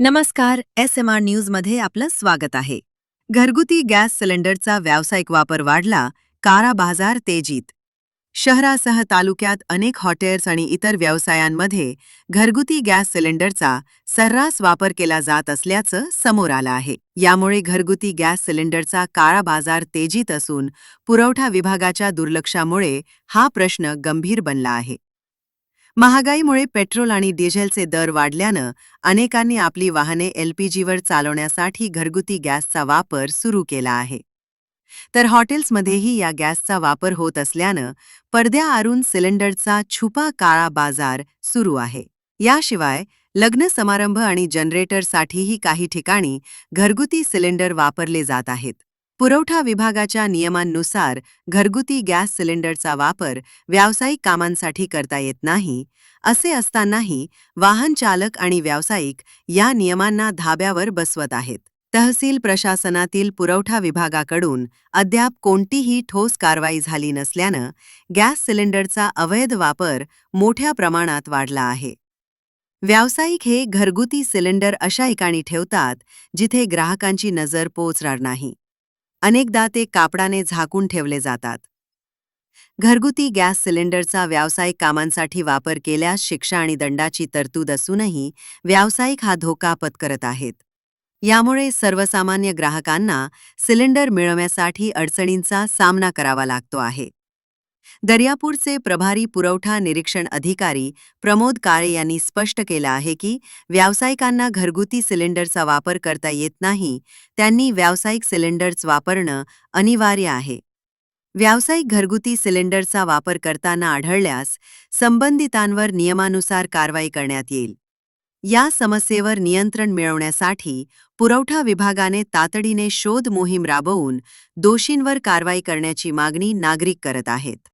नमस्कार S M R न्यूजमध्ये आपलं स्वागत आहे. घरगुती गॅस सिलेंडरचा व्यावसायिक वापर वाढला काळा बाजार तेजीत. शहरासह तालुक्यात अनेक हॉटेल्स आणि इतर व्यवसायांमध्ये घरगुती गॅस सिलेंडरचा सर्रास वापर केला जात असल्याचं समोर आलं आहे. यामुळे घरगुती गॅस सिलेंडरचा काळा बाजार तेजीत असून पुरवठा विभागाच्या दुर्लक्षामुळे हा प्रश्न गंभीर बनला आहे. महागाईमुळे पेट्रोल आणि डिझेलचे दर वाढल्यानं अनेकांनी आपली वाहने एलपीजीवर चालवण्यासाठी घरगुती गॅसचा वापर सुरू केला आहे. तर हॉटेल्समध्येही या गॅसचा वापर होत असल्यानं पडद्याआरून सिलेंडरचा छुपा काळा बाजार सुरू आहे. याशिवाय लग्न समारंभ आणि जनरेटरसाठीही काही ठिकाणी घरगुती सिलेंडर वापरले जात आहेत. पुरवठा विभागाच्या नियमांनुसार घरगुती गॅस सिलेंडरचा वापर व्यावसायिक कामांसाठी करता येत नाही असे असतानाही वाहन चालक आणि व्यावसायिक या नियमांना धाब्यावर बसवत आहेत. तहसील प्रशासनातील पुरवठा विभागाकडून अद्याप कोणतीही ठोस कारवाई झाली नसल्यानं गॅस सिलेंडरचा अवैध वापर मोठ्या प्रमाणात वाढला आहे. व्यावसायिक हे घरगुती सिलेंडर अशा ठिकाणी ठेवतात जिथे ग्राहकांची नजर पोचणार नाही. अनेकदा ते कापडाने झाकून ठेवले जातात. घरगुती गॅस सिलेंडरचा व्यावसायिक कामांसाठी वापर केल्यास शिक्षा आणि दंडाची तरतूद असूनही व्यावसायिक हा धोका पत्करत आहेत. यामुळे सर्वसामान्य ग्राहकांना सिलेंडर मिळवण्यासाठी अडचणींचा सामना करावा लागतो आहे. दर्यापूरचे प्रभारी पुरवठा निरीक्षण अधिकारी प्रमोद काळे यांनी स्पष्ट केलं आहे की व्यावसायिकांना घरगुती सिलेंडरचा वापर करता येत नाही त्यांनी व्यावसायिक सिलेंडर्स वापरणं अनिवार्य आहे. व्यावसायिक घरगुती सिलेंडरचा वापर करताना आढळल्यास संबंधितांवर नियमानुसार कारवाई करण्यात येईल. या समस्येवर नियंत्रण मिळवण्यासाठी पुरवठा विभागाने तातडीने शोध मोहीम राबवून दोषींवर कारवाई करण्याची मागणी नागरिक करत आहेत.